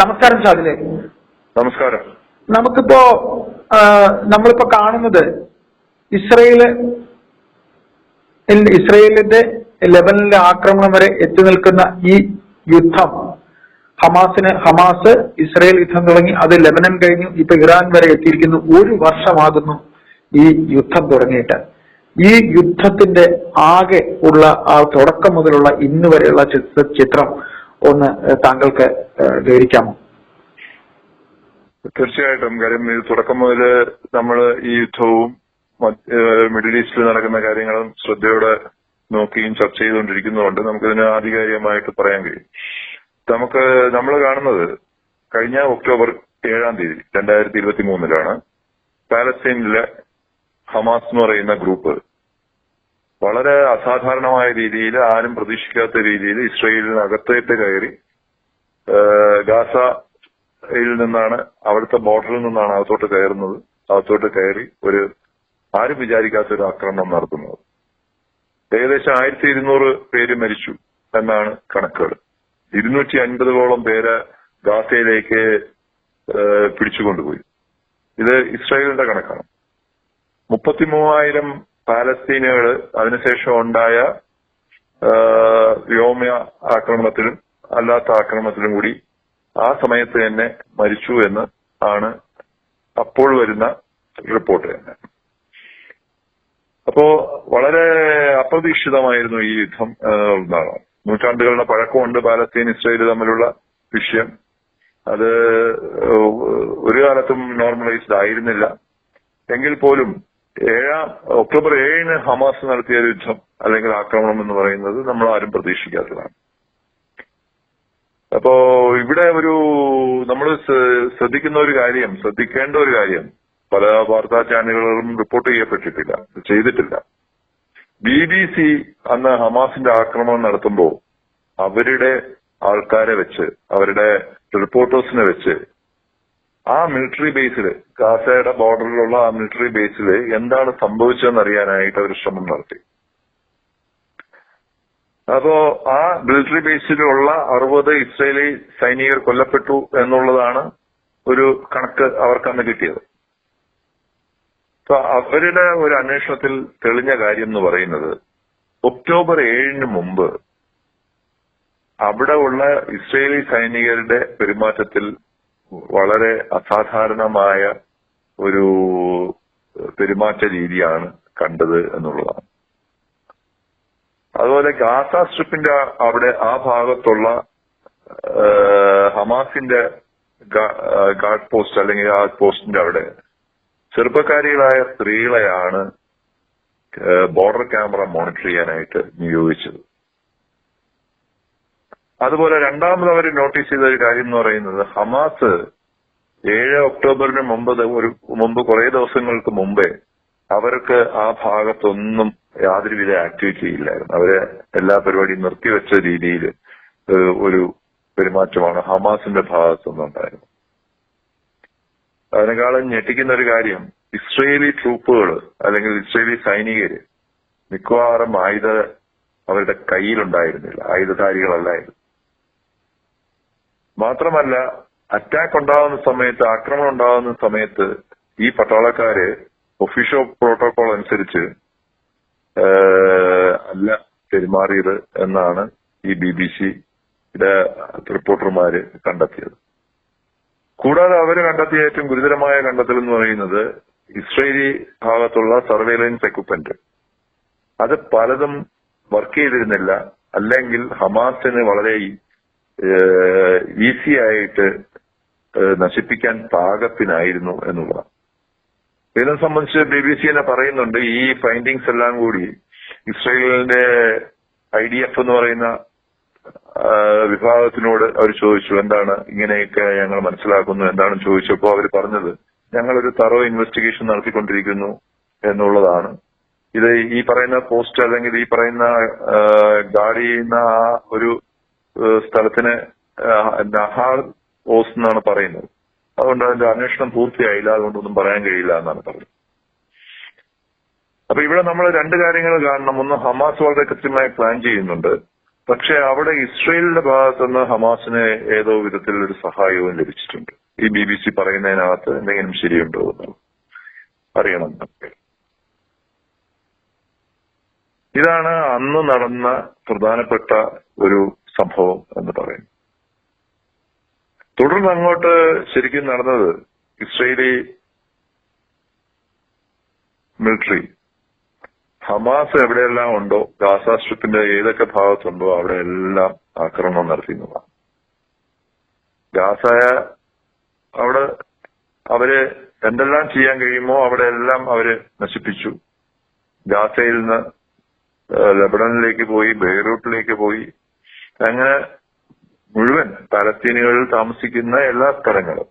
നമസ്കാരം ഷാദിലെ നമസ്കാരം. നമുക്കിപ്പോ നമ്മളിപ്പോ കാണുന്നത് ഇസ്രയേൽ ഇസ്രയേലിന്റെ ലെബനിലെ ആക്രമണം വരെ എത്തി നിൽക്കുന്ന ഈ യുദ്ധം. ഹമാസിന് ഹമാസ് ഇസ്രയേൽ യുദ്ധം തുടങ്ങി അത് ലെബനൻ കഴിഞ്ഞു ഇപ്പൊ ഇറാൻ വരെ എത്തിയിരിക്കുന്നു. ഒരു വർഷമാകുന്നു ഈ യുദ്ധം തുടങ്ങിയിട്ട്. ഈ യുദ്ധത്തിന്റെ ആകെ ഉള്ള ആ തുടക്കം മുതലുള്ള ഇന്ന് വരെയുള്ള ചിത്രം ഒന്ന് താങ്കൾക്ക് വിവരിക്കാമോ തീർച്ചയായിട്ടും. കാര്യം ഇത് തുടക്കം മുതൽ നമ്മൾ ഈ യുദ്ധവും മിഡിൽ ഈസ്റ്റിൽ നടക്കുന്ന കാര്യങ്ങളും ശ്രദ്ധയോടെ നോക്കിയും ചർച്ച ചെയ്തുകൊണ്ടിരിക്കുന്നതുകൊണ്ട് നമുക്കിതിന് ആധികാരികമായിട്ട് പറയാൻ കഴിയും. നമുക്ക് നമ്മൾ കാണുന്നത് കഴിഞ്ഞ ഒക്ടോബർ ഏഴാം തീയതി രണ്ടായിരത്തി ഇരുപത്തി മൂന്നിലാണ് പാലസ്തീനിലെ ഹമാസ് എന്ന് പറയുന്ന ഗ്രൂപ്പ് വളരെ അസാധാരണമായ രീതിയിൽ ആരും പ്രതീക്ഷിക്കാത്ത രീതിയിൽ ഇസ്രയേലിനകത്തേക്ക് കയറി ഗാസയിൽ നിന്നാണ് അവിടുത്തെ ബോർഡറിൽ നിന്നാണ് അകത്തോട്ട് കയറുന്നത്. അകത്തോട്ട് കയറി ഒരു ആരും വിചാരിക്കാത്ത ഒരു ആക്രമണം നടത്തുന്നത്. ഏകദേശം ആയിരത്തി ഇരുന്നൂറ് പേര് മരിച്ചു എന്നാണ് കണക്കുകൾ. ഇരുന്നൂറ്റി അൻപതോളം പേര് ഗാസയിലേക്ക് പിടിച്ചുകൊണ്ടുപോയി. ഇത് ഇസ്രായേലിന്റെ കണക്കാണ്. മുപ്പത്തി മൂവായിരം പാലസ്തീനുകൾ അതിനുശേഷം ഉണ്ടായ വ്യോമ ആക്രമണത്തിലും അല്ലാത്ത ആക്രമണത്തിലും കൂടി ആ സമയത്ത് തന്നെ മരിച്ചു എന്ന് ആണ് അപ്പോൾ വരുന്ന റിപ്പോർട്ട് തന്നെ. അപ്പോ വളരെ അപ്രതീക്ഷിതമായിരുന്നു ഈ യുദ്ധം എന്നുള്ളതാണ് നൂറ്റാണ്ടുകളുടെ പഴക്കമുണ്ട് പാലസ്തീൻ ഇസ്രയേൽ തമ്മിലുള്ള വിഷയം. അത് ഒരു കാലത്തും നോർമലൈസ്ഡ് ആയിരുന്നില്ല. എങ്കിൽ പോലും ഏഴാം ഒക്ടോബർ ഏഴിന് ഹമാസ് നടത്തിയ ഒരു യുദ്ധം അല്ലെങ്കിൽ ആക്രമണം എന്ന് പറയുന്നത് നമ്മൾ ആരും പ്രതീക്ഷിക്കാത്തതാണ്. അപ്പോ ഇവിടെ ഒരു നമ്മൾ ശ്രദ്ധിക്കുന്ന ഒരു കാര്യം ശ്രദ്ധിക്കേണ്ട ഒരു കാര്യം പല വാർത്താ ചാനലുകളും റിപ്പോർട്ട് ചെയ്യപ്പെട്ടിട്ടില്ല ചെയ്തിട്ടില്ല. ബി ബി സി അന്ന് ഹമാസിന്റെ ആക്രമണം നടത്തുമ്പോൾ അവരുടെ ആൾക്കാരെ വെച്ച് അവരുടെ റിപ്പോർട്ടേഴ്സിനെ വെച്ച് ആ മിലിറ്ററി ബേസിൽ ഗാസയുടെ ബോർഡറിലുള്ള ആ മിലിറ്ററി ബേസിൽ എന്താണ് സംഭവിച്ചതെന്ന് അറിയാനായിട്ട് അവർ ശ്രമം നടത്തി. അപ്പോ ആ മിലിറ്ററി ബേസിലുള്ള അറുപത് ഇസ്രയേലി സൈനികർ കൊല്ലപ്പെട്ടു എന്നുള്ളതാണ് ഒരു കണക്ക് അവർക്ക് അന്ന് കിട്ടിയത്. അവരുടെ ഒരു അന്വേഷണത്തിൽ തെളിഞ്ഞ കാര്യം എന്ന് പറയുന്നത് ഒക്ടോബർ ഏഴിന് മുമ്പ് അവിടെ ഉള്ള ഇസ്രയേലി സൈനികരുടെ പെരുമാറ്റത്തിൽ വളരെ അസാധാരണമായ ഒരു പെരുമാറ്റ രീതിയാണ് കണ്ടത് എന്നുള്ളതാണ്. അതുപോലെ ഗാസ സ്ട്രിപ്പിന്റെ അവിടെ ആ ഭാഗത്തുള്ള ഹമാസിന്റെ ഗാർഡ് പോസ്റ്റ് അല്ലെങ്കിൽ ആ പോസ്റ്റിന്റെ അവിടെ ചെറുപ്പക്കാരികളായ സ്ത്രീകളെയാണ് ബോർഡർ ക്യാമറ മോണിറ്റർ ചെയ്യാനായിട്ട് നിയോഗിച്ചത്. അതുപോലെ രണ്ടാമത് അവർ നോട്ടീസ് ചെയ്ത ഒരു കാര്യം എന്ന് പറയുന്നത് ഹമാസ് ഏഴ് ഒക്ടോബറിന് മുമ്പ് ഒരു മുമ്പ് കുറെ ദിവസങ്ങൾക്ക് മുമ്പേ അവർക്ക് ആ ഭാഗത്തൊന്നും യാതൊരുവിധ ആക്ടിവിറ്റി ഇല്ലായിരുന്നു. അവരെ എല്ലാ പരിപാടിയും നിർത്തിവെച്ച രീതിയിൽ ഒരു പെരുമാറ്റമാണ് ഹമാസിന്റെ ഭാഗത്തുനിന്നുണ്ടായിരുന്നത് അതിനേക്കാളും ഞെട്ടിക്കുന്ന ഒരു കാര്യം ഇസ്രയേലി ട്രൂപ്പുകൾ അല്ലെങ്കിൽ ഇസ്രയേലി സൈനികര് മിക്കവാറും ആയുധ അവരുടെ കയ്യിലുണ്ടായിരുന്നില്ല. ആയുധധാരികളല്ലായിരുന്നു. മാത്രമല്ല അറ്റാക്ക് ഉണ്ടാകുന്ന സമയത്ത് ആക്രമണം ഉണ്ടാകുന്ന സമയത്ത് ഈ പട്ടാളക്കാര് ഒഫീഷ്യൽ പ്രോട്ടോകോൾ അനുസരിച്ച് അല്ല പെരുമാറിയത് എന്നാണ് ഈ ബി ബി സിയുടെ റിപ്പോർട്ടർമാര് കണ്ടെത്തിയത്. കൂടാതെ അവർ കണ്ടെത്തിയ ഏറ്റവും ഗുരുതരമായ കണ്ടെത്തൽ എന്ന് പറയുന്നത് ഇസ്രയേലി ഭാഗത്തുള്ള സർവേലൻസ് എക്യുപ്മെന്റ് അത് പലതും വർക്ക് ചെയ്തിരുന്നില്ല. അല്ലെങ്കിൽ ഹമാസിന് വളരെ ഈസി ആയിട്ട് നശിപ്പിക്കാൻ പാകത്തിനായിരുന്നു എന്നുള്ളതാണ് ഇതിനെ സംബന്ധിച്ച് ബി ബി സി തന്നെ പറയുന്നുണ്ട് ഈ ഫൈൻഡിങ്സ് എല്ലാം കൂടി ഇസ്രയേലിന്റെ ഐ ഡി എഫ് എന്ന് പറയുന്ന വിഭാഗത്തിനോട് അവർ ചോദിച്ചു എന്താണ് ഇങ്ങനെയൊക്കെ ഞങ്ങൾ മനസ്സിലാക്കുന്നു എന്താണെന്ന് ചോദിച്ചപ്പോൾ അവർ പറഞ്ഞത് ഞങ്ങളൊരു തറോ ഇൻവെസ്റ്റിഗേഷൻ നടത്തിക്കൊണ്ടിരിക്കുന്നു എന്നുള്ളതാണ്. ഇത് ഈ പറയുന്ന പോസ്റ്റ് അല്ലെങ്കിൽ ഈ പറയുന്ന ഗാഡി ആ ഒരു സ്ഥലത്തിന് നഹാർ ഓസ് എന്നാണ് പറയുന്നത്. അതുകൊണ്ട് അതിന്റെ അന്വേഷണം പൂർത്തിയായില്ല. അതുകൊണ്ടൊന്നും പറയാൻ കഴിയില്ല എന്നാണ് പറഞ്ഞത് അപ്പൊ ഇവിടെ നമ്മൾ രണ്ട് കാര്യങ്ങൾ കാണണം. ഒന്ന് ഹമാസ് വളരെ കൃത്യമായി പ്ലാൻ ചെയ്യുന്നുണ്ട്. പക്ഷെ അവിടെ ഇസ്രയേലിന്റെ ഭാഗത്തുനിന്ന് ഹമാസിന് ഏതോ വിധത്തിൽ ഒരു സഹായവും ലഭിച്ചിട്ടുണ്ട്. ഈ ബി ബി സി പറയുന്നതിനകത്ത് എന്തെങ്കിലും ശരിയുണ്ടോ എന്ന് അറിയണം ഇതാണ് അന്ന് നടന്ന പ്രധാനപ്പെട്ട ഒരു സംഭവം എന്ന് പറയും. തുടർന്ന് അങ്ങോട്ട് ശരിക്കും നടന്നത് ഇസ്രയേലി മിലിറ്ററി. ഹമാസ് എവിടെയെല്ലാം ഉണ്ടോ ഗാസ സ്ട്രിപ്പിന്റെ ഏതൊക്കെ ഭാഗത്തുണ്ടോ അവിടെ എല്ലാം ആക്രമണം നടത്തിയെന്നുള്ളതാണ് ഗാസായ അവിടെ അവർ എന്തെല്ലാം ചെയ്യാൻ കഴിയുമോ അവിടെ എല്ലാം അവർ നശിപ്പിച്ചു. ഗാസയിൽ നിന്ന് ലബണനിലേക്ക് പോയി ബെയ്റൂട്ടിലേക്ക് പോയി അങ്ങനെ മുഴുവൻ പാലസ്തീനുകളിൽ താമസിക്കുന്ന എല്ലാ സ്ഥലങ്ങളും.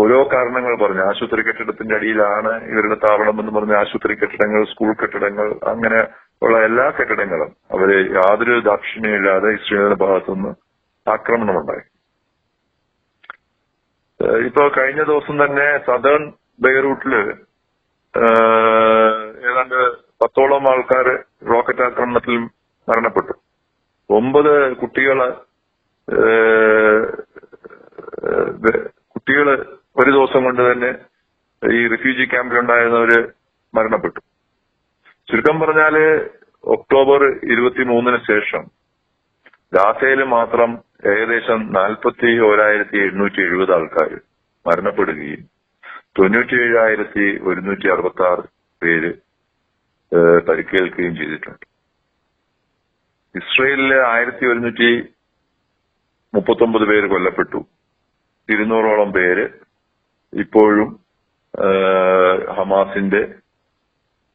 ഓരോ കാരണങ്ങൾ പറഞ്ഞു. ആശുപത്രി കെട്ടിടത്തിന്റെ അടിയിലാണ് ഇവരുടെ താവളം എന്ന് പറഞ്ഞ ആശുപത്രി കെട്ടിടങ്ങൾ സ്കൂൾ കെട്ടിടങ്ങൾ അങ്ങനെ ഉള്ള എല്ലാ കെട്ടിടങ്ങളും അവർ യാതൊരു ദാക്ഷിണ്യമില്ലാതെ ഇസ്രയേലിന്റെ ഭാഗത്തുനിന്ന് ആക്രമണമുണ്ടായി. ഇപ്പൊ കഴിഞ്ഞ ദിവസം തന്നെ സദേൺ ബെയ്റൂട്ടിൽ ഏതാണ്ട് പത്തോളം ആൾക്കാർ റോക്കറ്റ് ആക്രമണത്തിൽ മരണപ്പെട്ടു. ഒമ്പത് കുട്ടികൾ കുട്ടികൾ ഒരു ദിവസം കൊണ്ട് തന്നെ ഈ റിഫ്യൂജി ക്യാമ്പിലുണ്ടായിരുന്നവര് മരണപ്പെട്ടു. ചുരുക്കം പറഞ്ഞാൽ ഒക്ടോബർ ഇരുപത്തിമൂന്നിന് ശേഷം ഗാസയിൽ മാത്രം ഏകദേശം നാൽപ്പത്തി ഓരായിരത്തി എണ്ണൂറ്റി എഴുപത് ആൾക്കാർ മരണപ്പെടുകയും തൊണ്ണൂറ്റി ഏഴായിരത്തി ഒരുന്നൂറ്റി അറുപത്തി ആറ് പേര് പരിക്കേൽക്കുകയും ചെയ്തിട്ടുണ്ട്. ഇസ്രയേലിലെ ആയിരത്തി ഒരുന്നൂറ്റി മുപ്പത്തൊമ്പത് പേര് കൊല്ലപ്പെട്ടു. ഇരുന്നൂറോളം പേര് ഇപ്പോഴും ഹമാസിന്റെ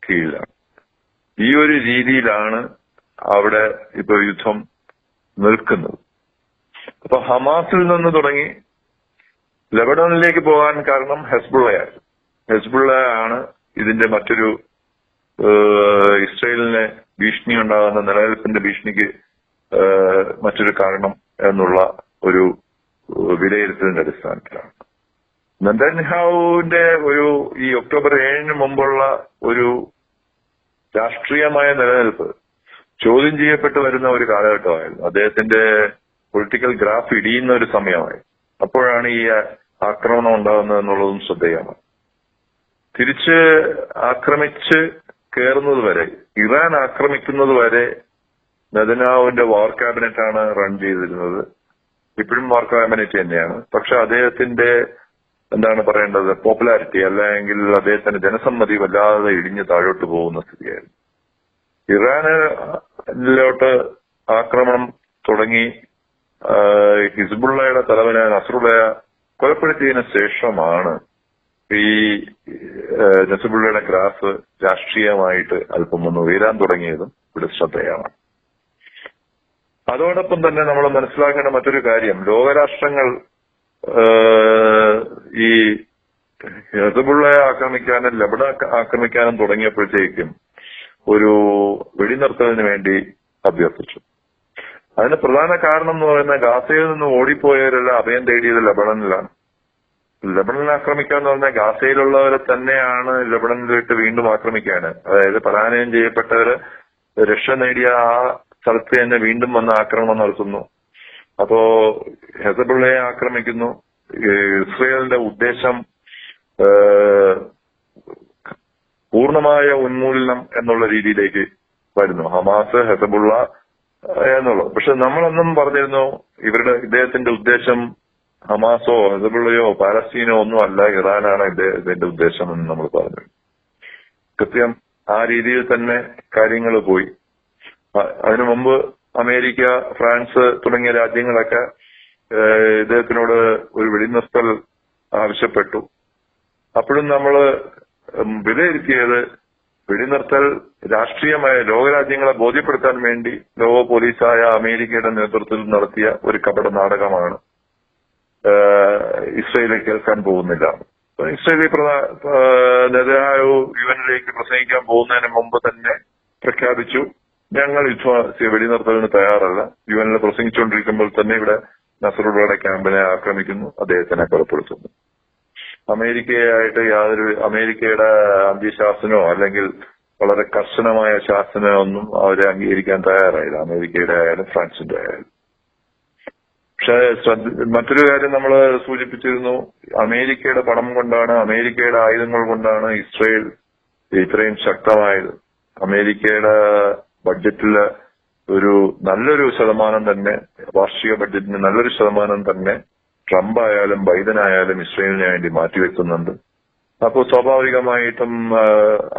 കീഴിലാണ്. ഈ ഒരു രീതിയിലാണ് അവിടെ ഇപ്പൊ യുദ്ധം നിൽക്കുന്നത്. അപ്പൊ ഹമാസിൽ നിന്ന് തുടങ്ങി ലബഡോണിലേക്ക് പോകാൻ കാരണം ഹെസ്ബുള്ളയാണ്. ഹെസ്ബുള്ള ആണ് ഇതിന്റെ മറ്റൊരു ഇസ്രയേലിന് ഭീഷണി ഉണ്ടാകുന്ന നിലനിൽപ്പിന്റെ ഭീഷണിക്ക് മറ്റൊരു കാരണം എന്നുള്ള ഒരു വിലയിരുത്തലിന്റെ അടിസ്ഥാനത്തിലാണ്. നന്ദൻഹാവുവിന്റെ ഒരു ഈ ഒക്ടോബർ ഏഴിന് മുമ്പുള്ള ഒരു രാഷ്ട്രീയമായ നിലനിൽപ്പ് ചോദ്യം ചെയ്യപ്പെട്ടു വരുന്ന ഒരു കാലഘട്ടമായിരുന്നു. അദ്ദേഹത്തിന്റെ പൊളിറ്റിക്കൽ ഗ്രാഫ് ഇടിയുന്ന ഒരു സമയമായി അപ്പോഴാണ് ഈ ആക്രമണം ഉണ്ടാകുന്നത് എന്നുള്ളതും ശ്രദ്ധേയമാണ്. തിരിച്ച് ആക്രമിച്ച് കയറുന്നത് വരെ ഇറാൻ ആക്രമിക്കുന്നത് വരെ നെതനാവിന്റെ വാർ ക്യാബിനറ്റ് ആണ് റൺ ചെയ്തിരുന്നത്. ഇപ്പോഴും വാർ ക്യാബിനറ്റ് തന്നെയാണ്. പക്ഷെ അദ്ദേഹത്തിന്റെ എന്താണ് പറയേണ്ടത്? പോപ്പുലാരിറ്റി അല്ലെങ്കിൽ അദ്ദേഹത്തിന്റെ ജനസമ്മതി വല്ലാതെ ഇടിഞ്ഞ് താഴോട്ട് പോകുന്ന സ്ഥിതിയായിരുന്നു. ഇറാനിലോട്ട് ആക്രമണം തുടങ്ങി ഹിസ്ബുള്ളയുടെ തലവനെ നസറുള്ള കൊലപ്പെടുത്തിയതിനു ശേഷമാണ് ഈ നസീബുള്ളയുടെ ഗ്രാഫ് രാഷ്ട്രീയമായിട്ട് അല്പം ഒന്ന് ഉയരാൻ തുടങ്ങിയതും ഇവിടെ ശ്രദ്ധേയമാണ്. അതോടൊപ്പം തന്നെ നമ്മൾ മനസ്സിലാക്കേണ്ട മറ്റൊരു കാര്യം. ലോകരാഷ്ട്രങ്ങൾ ഈ ഹെസബുള്ളയെ ആക്രമിക്കാനും ലബഡ ആക്രമിക്കാനും തുടങ്ങിയപ്പോഴത്തേക്കും ഒരു വെടിനിർത്തലിന് വേണ്ടി അഭ്യർത്ഥിച്ചു. അതിന് പ്രധാന കാരണം എന്ന് പറയുന്നത് ഗാസയിൽ നിന്ന് ഓടിപ്പോയവരെല്ലാം അഭയം തേടിയത് ലബണനിലാണ്. ലബണനിൽ ആക്രമിക്കുക എന്ന് പറഞ്ഞാൽ ഗാസയിലുള്ളവരെ തന്നെയാണ് ലബണനിലിട്ട് വീണ്ടും ആക്രമിക്കുകയാണ് അതായത് പലായനം ചെയ്യപ്പെട്ടവര് രക്ഷ നേടിയ ആ സ്ഥലത്ത് തന്നെ വീണ്ടും വന്ന് ആക്രമണം നടത്തുന്നു. അപ്പോ ഹെസബുള്ളയെ ആക്രമിക്കുന്നു. ഇസ്രയേലിന്റെ ഉദ്ദേശം പൂർണമായ ഉന്മൂലനം എന്നുള്ള രീതിയിലേക്ക് വരുന്നു. ഹമാസ് ഹെസബുള്ള എന്നുള്ളത്. പക്ഷെ നമ്മളൊന്നും പറഞ്ഞിരുന്നു ഇവരുടെ ഇദ്ദേഹത്തിന്റെ ഉദ്ദേശം ഹമാസോ ഹെസബുള്ളയോ പാലസ്തീനോ ഒന്നും അല്ല ഇറാനാണ് ഇതിന്റെ ഉദ്ദേശം എന്ന് നമ്മൾ പറഞ്ഞു. കൃത്യം ആ രീതിയിൽ തന്നെ കാര്യങ്ങൾ പോയി. അതിനു മുമ്പ് അമേരിക്ക ഫ്രാൻസ് തുടങ്ങിയ രാജ്യങ്ങളൊക്കെ ഇദ്ദേഹത്തിനോട് ഒരു വെടിനിർത്തൽ ആവശ്യപ്പെട്ടു. അപ്പോഴും നമ്മൾ വിലയിരുത്തിയത് വെടിനിർത്തൽ രാഷ്ട്രീയമായ ലോകരാജ്യങ്ങളെ ബോധ്യപ്പെടുത്താൻ വേണ്ടി ലോക പോലീസായ അമേരിക്കയുടെ നേതൃത്വത്തിൽ നടത്തിയ ഒരു കപട നാടകമാണ് ഇസ്രയേലിൽ കേൾക്കാൻ പോകുന്നില്ല. ഇസ്രയേലി യുവനിലേക്ക് നെതന്യാഹു യു പ്രസംഗിക്കാൻ പോകുന്നതിന് മുമ്പ് തന്നെ പ്രഖ്യാപിച്ചു ഞങ്ങൾ യുദ്ധ വെടിനിർത്തലിന് തയ്യാറല്ല. യു എനിൽ പ്രസംഗിച്ചുകൊണ്ടിരിക്കുമ്പോൾ തന്നെ ഇവിടെ നസറുള്ളയുടെ ക്യാമ്പിനെ ആക്രമിക്കുന്നു അദ്ദേഹത്തിനെ കൊലപ്പെടുത്തുന്നു. അമേരിക്കയായിട്ട് യാതൊരു അമേരിക്കയുടെ അന്ത്യശാസനോ അല്ലെങ്കിൽ വളരെ കർശനമായ ശാസനയൊന്നും അവരെ അംഗീകരിക്കാൻ തയ്യാറായില്ല. അമേരിക്കയുടെ ആയാലും ഫ്രാൻസിന്റെ ആയാലും. പക്ഷെ മറ്റൊരു കാര്യം നമ്മൾ സൂചിപ്പിച്ചിരുന്നു അമേരിക്കയുടെ പണം കൊണ്ടാണ് അമേരിക്കയുടെ ആയുധങ്ങൾ കൊണ്ടാണ് ഇസ്രയേൽ ഇത്രയും ശക്തമായത്. അമേരിക്കയുടെ ബഡ്ജറ്റിൽ ഒരു നല്ലൊരു ശതമാനം തന്നെ വാർഷിക ബഡ്ജറ്റിന് നല്ലൊരു ശതമാനം തന്നെ ട്രംപ് ആയാലും ബൈഡൻ ആയാലും ഇസ്രയേലിന് വേണ്ടി മാറ്റിവെക്കുന്നുണ്ട്. അപ്പോൾ സ്വാഭാവികമായിട്ടും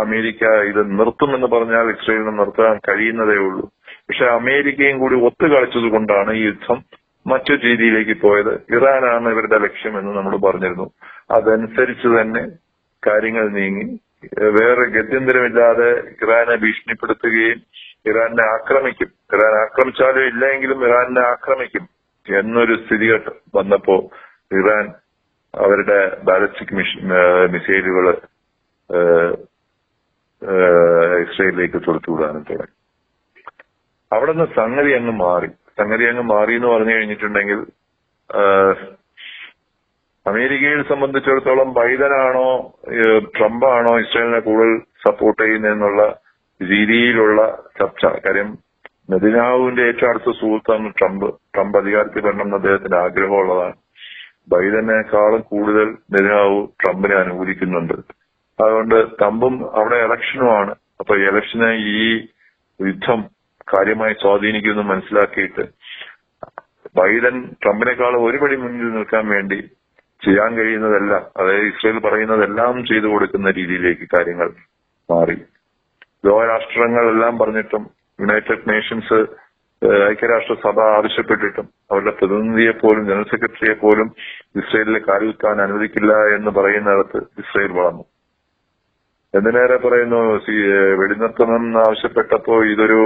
അമേരിക്ക ഇത് നിർത്തുമെന്ന് പറഞ്ഞാൽ ഇസ്രയേലിന് നിർത്താൻ കഴിയുന്നതേ ഉള്ളൂ. പക്ഷെ അമേരിക്കയും കൂടി ഒത്തുകളിച്ചത് കൊണ്ടാണ് ഈ യുദ്ധം മറ്റൊരു രീതിയിലേക്ക് പോയത്. ഇറാനാണ് ഇവരുടെ ലക്ഷ്യമെന്ന് നമ്മൾ പറഞ്ഞിരുന്നു. അതനുസരിച്ച് തന്നെ കാര്യങ്ങൾ നീങ്ങി. വേറെ ഗത്യന്തരമില്ലാതെ ഇറാനെ ഭീഷണിപ്പെടുത്തുകയും ഇറാനെ ആക്രമിക്കും. ഇറാൻ ആക്രമിച്ചാലും ഇല്ലെങ്കിലും ഇറാനെ ആക്രമിക്കും എന്നൊരു സ്ഥിതികെട്ട് വന്നപ്പോ ഇറാൻ അവരുടെ ബാലിസ്റ്റിക് മിസൈലുകൾ ഇസ്രയേലിലേക്ക് തൊടുത്തുവിടാനും തുടങ്ങി. അവിടെ നിന്ന് സംഗതി അങ്ങ് മാറി. സംഗതി അങ്ങ് മാറി എന്ന് പറഞ്ഞു കഴിഞ്ഞിട്ടുണ്ടെങ്കിൽ അമേരിക്കയെ സംബന്ധിച്ചിടത്തോളം ബൈഡനാണോ ട്രംപ് ട്രംപാണോ ഇസ്രായേലിനെ കൂടുതൽ സപ്പോർട്ട് ചെയ്യുന്നതെന്നുള്ള രീതിയിലുള്ള ചർച്ച. കാര്യം നെതിനാവുവിന്റെ ഏറ്റവും അടുത്ത സുഹൃത്താണ് ട്രംപ്. ട്രംപ് അധികാരത്തിൽ വരണമെന്ന് അദ്ദേഹത്തിന്റെ ആഗ്രഹമുള്ളതാണ്. ബൈഡനേക്കാളും കൂടുതൽ നെതിനാവു ട്രംപിനെ അനുകൂലിക്കുന്നുണ്ട്. അതുകൊണ്ട് ട്രംപും അവിടെ ഇലക്ഷനുമാണ്. അപ്പൊ ഇലക്ഷന് ഈ യുദ്ധം കാര്യമായി സ്വാധീനിക്കുമെന്ന് മനസ്സിലാക്കിയിട്ട് ബൈഡൻ ട്രംപിനേക്കാൾ ഒരുപടി മുന്നിൽ നിൽക്കാൻ വേണ്ടി ചെയ്യാൻ കഴിയുന്നതെല്ലാം അതായത് ഇസ്രയേൽ പറയുന്നതെല്ലാം ചെയ്തു കൊടുക്കുന്ന രീതിയിലേക്ക് കാര്യങ്ങൾ മാറി. ലോകരാഷ്ട്രങ്ങളെല്ലാം പറഞ്ഞിട്ടും യുണൈറ്റഡ് നേഷൻസ് ഐക്യരാഷ്ട്ര ഐക്യരാഷ്ട്രസഭ ആവശ്യപ്പെട്ടിട്ടും അവരുടെ പ്രതിനിധിയെ പോലും ജനറൽ സെക്രട്ടറിയെ പോലും ഇസ്രയേലിലെ കാലുകുത്താൻ അനുവദിക്കില്ല എന്ന് പറയുന്നിടത്ത് ഇസ്രയേൽ വളർന്നു. എന്തിനേറെ പറയുന്നു? വെടിനിർത്തണം ആവശ്യപ്പെട്ടപ്പോ ഇതൊരു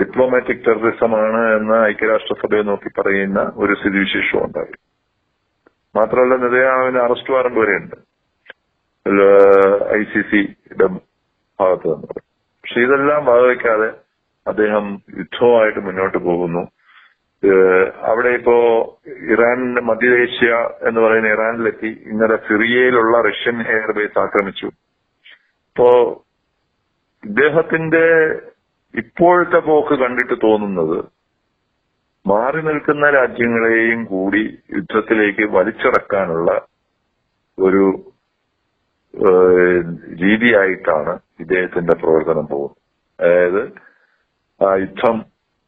ഡിപ്ലോമാറ്റിക് ടെററിസം ആണ് എന്ന് ഐക്യരാഷ്ട്രസഭയെ നോക്കി പറയുന്ന ഒരു സ്ഥിതിവിശേഷവും ഉണ്ടായി. മാത്രമല്ല നിതയാവിന് അറസ്റ്റ് വാറണ്ട് വരെയുണ്ട്. ഐ സി സി ഭാഗത്ത് നിന്ന്. പക്ഷെ ഇതെല്ലാം വകവയ്ക്കാതെ അദ്ദേഹം യുദ്ധവുമായിട്ട് മുന്നോട്ട് പോകുന്നു. അവിടെ ഇപ്പോ ഇറാനിന്റെ മധ്യേഷ്യ എന്ന് പറയുന്ന ഇറാനിലെത്തി. ഇന്നലെ സിറിയയിലുള്ള റഷ്യൻ എയർബേസ് ആക്രമിച്ചു. ഇപ്പോ ഇദ്ദേഹത്തിന്റെ ഇപ്പോഴത്തെ പോക്ക് കണ്ടിട്ട് തോന്നുന്നത് മാറി നിൽക്കുന്ന രാജ്യങ്ങളെയും കൂടി യുദ്ധത്തിലേക്ക് വലിച്ചിറക്കാനുള്ള ഒരു രീതിയായിട്ടാണ് ഇദ്ദേഹത്തിന്റെ പ്രവർത്തനം പോകുന്നത്. അതായത് ആ യുദ്ധം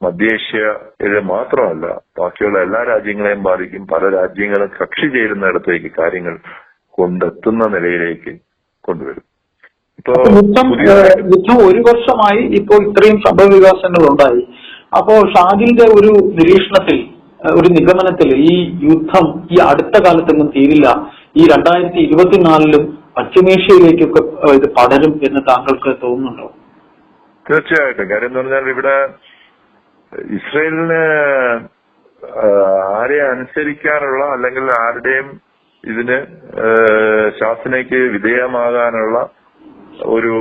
മധ്യേഷ്യയിലെ മാത്രമല്ല ബാക്കിയുള്ള എല്ലാ രാജ്യങ്ങളെയും ബാധിക്കും. പല രാജ്യങ്ങളും കക്ഷി ചേരുന്നിടത്തേക്ക് കാര്യങ്ങൾ കൊണ്ടെത്തുന്ന നിലയിലേക്ക് കൊണ്ടുവരും. ഇപ്പോ യുദ്ധം ഒരു വർഷമായി ഇപ്പോൾ ഇത്രയും സംഭവ വികാസങ്ങൾ ഉണ്ടായി അപ്പോ ഷാജിന്റെ ഒരു നിരീക്ഷണത്തിൽ ഒരു നിഗമനത്തിൽ ഈ യുദ്ധം ഈ അടുത്ത കാലത്തൊന്നും തീരില്ല. ഈ രണ്ടായിരത്തി ഇരുപത്തിനാലിലും പശ്ചിമേഷ്യയിലേക്കൊക്കെ ഇത് പടരും എന്ന് താങ്കൾക്ക് തോന്നുന്നുണ്ടോ? തീർച്ചയായിട്ടും. കാര്യം എന്ന് പറഞ്ഞാൽ ഇവിടെ ഇസ്രയേലിന് ആരെ അനുസരിക്കാനുള്ള അല്ലെങ്കിൽ ആരുടെയും ഇതിന് ശാസനയ്ക്ക് വിധേയമാകാനുള്ള ഒരു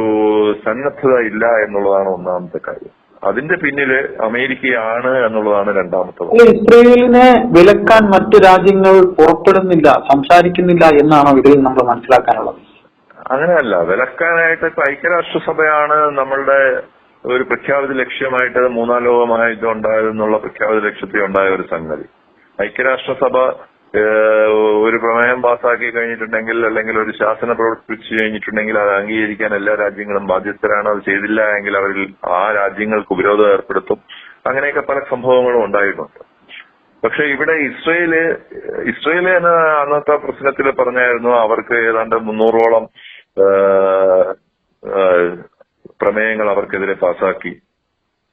സന്നദ്ധത ഇല്ല എന്നുള്ളതാണ് ഒന്നാമത്തെ കാര്യം. അതിന്റെ പിന്നിൽ അമേരിക്കയാണ് എന്നുള്ളതാണ് രണ്ടാമത്തെ ഇസ്രയേലിനെ വിലക്കാൻ മറ്റു രാജ്യങ്ങൾ പുറപ്പെടുന്നില്ല സംസാരിക്കുന്നില്ല എന്നാണോ ഇതിൽ നമ്മൾ മനസ്സിലാക്കാനുള്ളത്? അങ്ങനെയല്ല വിലക്കാനായിട്ട് ഐക്യരാഷ്ട്രസഭയാണ് നമ്മളുടെ ഒരു പ്രഖ്യാപിത ലക്ഷ്യമായിട്ട് മൂന്നാം ലോക മഹായുദ്ധം ഉണ്ടായതെന്നുള്ള പ്രഖ്യാപിത ലക്ഷ്യത്തിൽ ഉണ്ടായ ഒരു സംഗതി. ഐക്യരാഷ്ട്രസഭ ഒരു പ്രമേയം പാസാക്കി കഴിഞ്ഞിട്ടുണ്ടെങ്കിൽ അല്ലെങ്കിൽ ഒരു ശാസന പ്രവർത്തിച്ചു കഴിഞ്ഞിട്ടുണ്ടെങ്കിൽ അത് അംഗീകരിക്കാൻ എല്ലാ രാജ്യങ്ങളും ബാധ്യസ്ഥരാണ്. അത് ചെയ്തില്ല എങ്കിൽ അവരിൽ ആ രാജ്യങ്ങൾക്ക് ഉപരോധം ഏർപ്പെടുത്തും. അങ്ങനെയൊക്കെ പല സംഭവങ്ങളും ഉണ്ടായിട്ടുണ്ട്. പക്ഷെ ഇവിടെ ഇസ്രയേൽ ഇസ്രയേൽ എന്ന അന്നത്തെ പ്രശ്നത്തിൽ പറഞ്ഞായിരുന്നു അവർക്ക് ഏതാണ്ട് മുന്നൂറോളം പ്രമേയങ്ങൾ അവർക്കെതിരെ പാസാക്കി.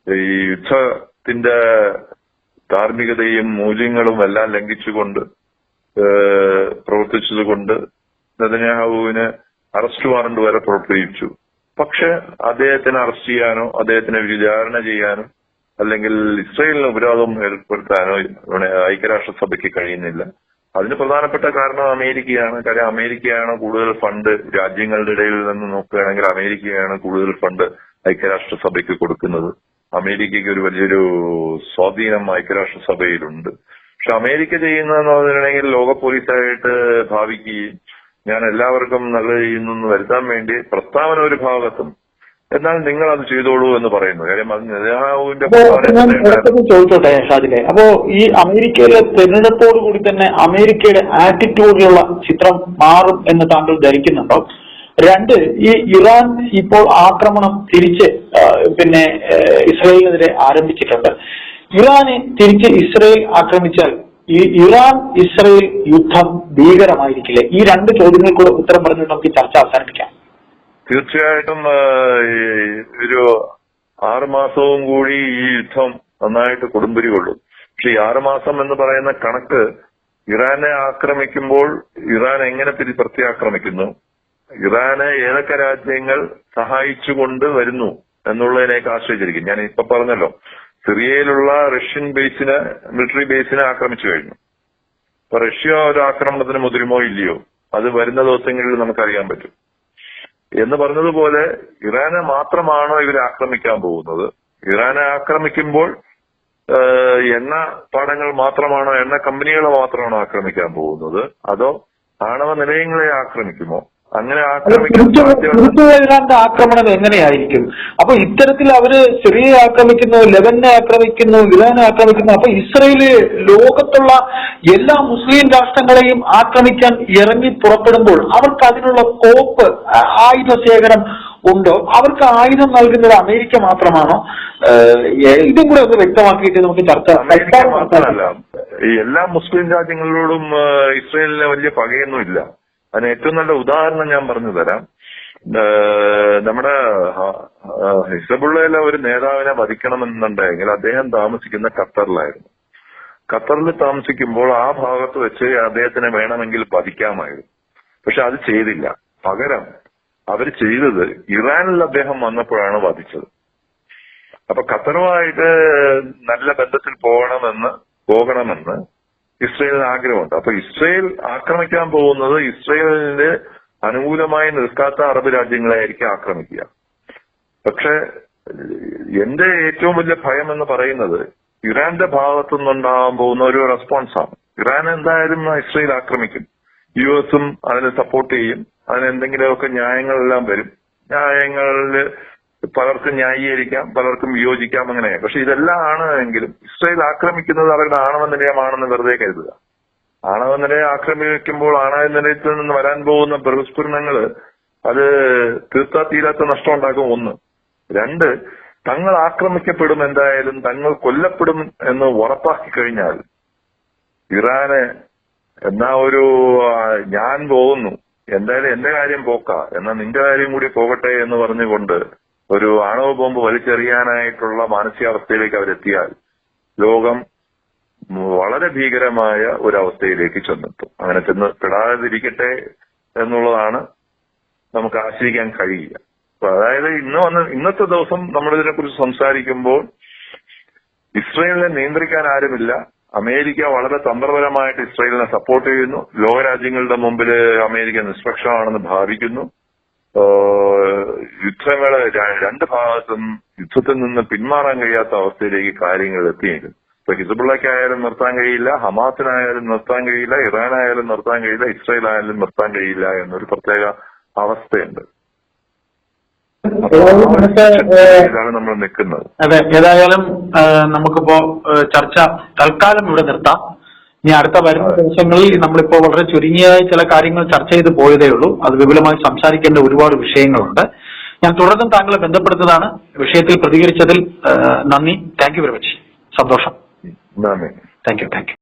ഈ യുദ്ധത്തിന്റെ ധാർമ്മികതയും മൂല്യങ്ങളും എല്ലാം ലംഘിച്ചുകൊണ്ട് പ്രവർത്തിച്ചതുകൊണ്ട് നെതന്യാഹുവിന് അറസ്റ്റ് വാറണ്ട് വരെ പുറപ്പെടുവിച്ചു. പക്ഷെ അദ്ദേഹത്തിനെ അറസ്റ്റ് ചെയ്യാനോ അദ്ദേഹത്തിനെ വിചാരണ ചെയ്യാനോ അല്ലെങ്കിൽ ഇസ്രയേലിന് ഉപരോധം ഏർപ്പെടുത്താനോ ഐക്യരാഷ്ട്രസഭയ്ക്ക് കഴിയുന്നില്ല. അതിന് പ്രധാനപ്പെട്ട കാരണം അമേരിക്കയാണ്. കാര്യം അമേരിക്കയാണ് കൂടുതൽ ഫണ്ട് രാജ്യങ്ങളുടെ ഇടയിൽ നിന്ന് നോക്കുകയാണെങ്കിൽ അമേരിക്കയാണ് കൂടുതൽ ഫണ്ട് ഐക്യരാഷ്ട്രസഭയ്ക്ക് കൊടുക്കുന്നത്. അമേരിക്കയ്ക്ക് ഒരു വലിയൊരു സ്വാധീനം ഐക്യരാഷ്ട്രസഭയിലുണ്ട്. പക്ഷെ അമേരിക്ക ചെയ്യുന്നതെന്ന് പറഞ്ഞിട്ടുണ്ടെങ്കിൽ ലോക പോലീസായിട്ട് ഭാവിക്കുകയും ഞാൻ എല്ലാവർക്കും നല്ല ചെയ്യുന്നു വരുത്താൻ വേണ്ടി പ്രസ്താവന ഒരു ഭാഗത്തും എന്നാൽ നിങ്ങൾ അത് ചെയ്തോളൂ എന്ന് പറയുന്നു. കാര്യം അത് നെതന്യാഹുവിന്റെ ചോദിച്ചോട്ടെ ഷാജിലെ അപ്പോ ഈ അമേരിക്കയിലെ തെരഞ്ഞെടുപ്പോട് കൂടി തന്നെ അമേരിക്കയുടെ ആറ്റിറ്റ്യൂഡിലുള്ള ചിത്രം മാറും എന്ന് താങ്കൾ ധരിക്കുന്നുണ്ടോ? രണ്ട് ഈ ഇറാൻ ഇപ്പോൾ ആക്രമണം തിരിച്ച് പിന്നെ ഇസ്രയേലിനെതിരെ ആരംഭിച്ചിട്ടുണ്ട്. ഇറാനെ തിരിച്ച് ഇസ്രയേൽ ആക്രമിച്ചാൽ ഈ ഇറാൻ ഇസ്രയേൽ യുദ്ധം ഭീകരമായിരിക്കില്ലേ? ഈ രണ്ട് ചോദ്യങ്ങൾക്കൂടെ ഉത്തരം പറഞ്ഞിട്ട് നമുക്ക് ചർച്ച അവസാനിപ്പിക്കാം. തീർച്ചയായിട്ടും ഒരു ആറുമാസവും കൂടി ഈ യുദ്ധം നന്നായിട്ട് കൊടുമ്പിരി കൊള്ളും. പക്ഷെ ഈ ആറുമാസം എന്ന് പറയുന്ന കണക്ക് ഇറാനെ ആക്രമിക്കുമ്പോൾ ഇറാൻ എങ്ങനെ പ്രത്യാക്രമിക്കുന്നു? ഇറാന് ഏതൊക്കെ രാജ്യങ്ങൾ സഹായിച്ചുകൊണ്ട് വരുന്നു എന്നുള്ളതിനേക്ക് ആശ്രയിച്ചിരിക്കും. ഞാൻ ഇപ്പൊ പറഞ്ഞല്ലോ സിറിയയിലുള്ള റഷ്യൻ ബേസിനെ മിലിറ്ററി ബേസിനെ ആക്രമിച്ചു കഴിഞ്ഞു. അപ്പൊ റഷ്യ ഒരു ആക്രമണത്തിന് മുതിരുമോ ഇല്ലയോ? അത് വരുന്ന ദിവസങ്ങളിൽ നമുക്കറിയാൻ പറ്റും. എന്ന് പറഞ്ഞതുപോലെ ഇറാനെ മാത്രമാണോ ഇവർ ആക്രമിക്കാൻ പോകുന്നത്? ഇറാനെ ആക്രമിക്കുമ്പോൾ എണ്ണ പാടങ്ങൾ മാത്രമാണോ എണ്ണ കമ്പനികളെ മാത്രമാണോ ആക്രമിക്കാൻ പോകുന്നത്? അതോ ആണവ നിലയങ്ങളെ ആക്രമിക്കുമോ? അങ്ങനെ ആക്രമണം എങ്ങനെയായിരിക്കും? അപ്പൊ ഇത്തരത്തിൽ അവർ സിറിയയെ ആക്രമിക്കുന്നു ലെബനെ ആക്രമിക്കുന്നു ഇറാനെ ആക്രമിക്കുന്നു. അപ്പൊ ഇസ്രയേൽ ലോകത്തുള്ള എല്ലാ മുസ്ലിം രാഷ്ട്രങ്ങളെയും ആക്രമിക്കാൻ ഇറങ്ങി പുറപ്പെടുമ്പോൾ അവർക്ക് അതിനുള്ള കോപ്പ് ആയുധ ശേഖരം ഉണ്ടോ? അവർക്ക് ആയുധം നൽകുന്നത് അമേരിക്ക മാത്രമാണോ? ഇതും കൂടെ ഒന്ന് വ്യക്തമാക്കിയിട്ട് നമുക്ക് ചർച്ച അമേരിക്ക മാത്രമല്ല ഈ എല്ലാ മുസ്ലിം രാജ്യങ്ങളോടും ഇസ്രയേലിന് വലിയ പകയൊന്നും ഇല്ല അതിന് ഏറ്റവും നല്ല ഉദാഹരണം ഞാൻ പറഞ്ഞു തരാം. നമ്മുടെ ഹിസബുള്ളയിലെ ഒരു നേതാവിനെ വധിക്കണമെന്നുണ്ടെങ്കിൽ അദ്ദേഹം താമസിക്കുന്ന ഖത്തറിലായിരുന്നു. ഖത്തറിൽ താമസിക്കുമ്പോൾ ആ ഭാഗത്ത് വെച്ച് അദ്ദേഹത്തിനെ വേണമെങ്കിൽ വധിക്കാമായിരുന്നു. പക്ഷെ അത് ചെയ്തില്ല. പകരം അവർ ചെയ്തത് ഇറാനിൽ അദ്ദേഹം വന്നപ്പോഴാണ് വധിച്ചത്. അപ്പൊ ഖത്തറുമായിട്ട് നല്ല ബന്ധത്തിൽ പോകണമെന്ന് പോകണമെന്ന് ഇസ്രയേലിന് ആഗ്രഹമുണ്ട്. അപ്പൊ ഇസ്രയേൽ ആക്രമിക്കാൻ പോകുന്നത് ഇസ്രയേലിന്റെ അനുകൂലമായി നിൽക്കാത്ത അറബ് രാജ്യങ്ങളെയായിരിക്കും ആക്രമിക്കുക. പക്ഷെ എന്റെ ഏറ്റവും വലിയ ഭയം എന്ന് പറയുന്നത് ഇറാന്റെ ഭാഗത്തു നിന്നുണ്ടാകാൻ പോകുന്ന ഒരു റെസ്പോൺസാണ് ഇറാൻ എന്തായാലും ഇസ്രയേൽ ആക്രമിക്കും. യു എസും അതിനെ സപ്പോർട്ട് ചെയ്യും. അതിന് എന്തെങ്കിലുമൊക്കെ ന്യായങ്ങളെല്ലാം വരും. ന്യായങ്ങളിൽ പലർക്കും ന്യായീകരിക്കാം പലർക്കും വിയോജിക്കാം അങ്ങനെ പക്ഷെ ഇതെല്ലാം ആണ് എങ്കിലും ഇസ്രയേൽ ആക്രമിക്കുന്നത് അവരുടെ ആണവ നിലയമാണെന്ന് വെറുതെ കരുതുക. ആണവ നിലയം ആക്രമിക്കുമ്പോൾ ആണവ നിലയത്തിൽ നിന്ന് വരാൻ പോകുന്ന ബഹിസ്ഫുരണങ്ങൾ അത് തീർത്താ തീരാത്ത നഷ്ടം ഉണ്ടാക്കും ഒന്ന്. രണ്ട് തങ്ങൾ ആക്രമിക്കപ്പെടും എന്തായാലും തങ്ങൾ കൊല്ലപ്പെടും എന്ന് ഉറപ്പാക്കി കഴിഞ്ഞാൽ ഇറാന് എന്നാ ഒരു ഞാൻ പോകുന്നു. എന്തായാലും എന്റെ കാര്യം പോക്ക. എന്നാ നിന്റെ കാര്യം കൂടി പോകട്ടെ എന്ന് പറഞ്ഞുകൊണ്ട് ഒരു ആണവ ബോംബ് വലിച്ചെറിയാനായിട്ടുള്ള മാനസികാവസ്ഥയിലേക്ക് അവരെത്തിയാൽ ലോകം വളരെ ഭീകരമായ ഒരു അവസ്ഥയിലേക്ക് ചെന്നെത്തും. അങ്ങനെ ചെന്ന് പെടാതിരിക്കട്ടെ എന്നുള്ളതാണ് നമുക്ക് ആശ്രയിക്കാൻ കഴിയില്ല. അതായത് ഇന്ന് വന്ന് ഇന്നത്തെ ദിവസം നമ്മളിതിനെ കുറിച്ച് സംസാരിക്കുമ്പോൾ ഇസ്രയേലിനെ നിയന്ത്രിക്കാൻ ആരുമില്ല. അമേരിക്ക വളരെ തന്ത്രപരമായിട്ട് ഇസ്രയേലിനെ സപ്പോർട്ട് ചെയ്യുന്നു. ലോകരാജ്യങ്ങളുടെ മുമ്പിൽ അമേരിക്ക നിഷ്പക്ഷമാണെന്ന് ഭാവിക്കുന്നു. യുദ്ധങ്ങൾ രണ്ട് ഭാഗത്തും യുദ്ധത്തിൽ നിന്ന് പിന്മാറാൻ കഴിയാത്ത അവസ്ഥയിലേക്ക് കാര്യങ്ങൾ എത്തിയിരിക്കുന്നു ഇപ്പൊ ഹിസബുള്ളക്കായാലും നിർത്താൻ കഴിയില്ല ഹമാസിനായാലും നിർത്താൻ കഴിയില്ല ഇറാനായാലും നിർത്താൻ കഴിയില്ല ഇസ്രായേൽ ആയാലും നിർത്താൻ കഴിയില്ല എന്നൊരു പ്രത്യേക അവസ്ഥയുണ്ട്. നമ്മൾ നിൽക്കുന്നത്. അതെ ഏതായാലും നമുക്കിപ്പോ ചർച്ച തൽക്കാലം ഇവിടെ നിർത്താം. ഇനി അടുത്ത വരുന്ന ദിവസങ്ങളിൽ നമ്മളിപ്പോ വളരെ ചുരുങ്ങിയ ചില കാര്യങ്ങൾ ചർച്ച ചെയ്ത് പോയതേ ഉള്ളൂ. അത് വിപുലമായി സംസാരിക്കേണ്ട ഒരുപാട് വിഷയങ്ങളുണ്ട്. ഞാൻ തുടർന്നും താങ്കളെ ബന്ധപ്പെടുന്നതാണ് വിഷയത്തിൽ പ്രതികരിച്ചതിൽ നന്ദി. താങ്ക് യു വെരി മച്ച് സന്തോഷം. നന്ദി. Thank you thank you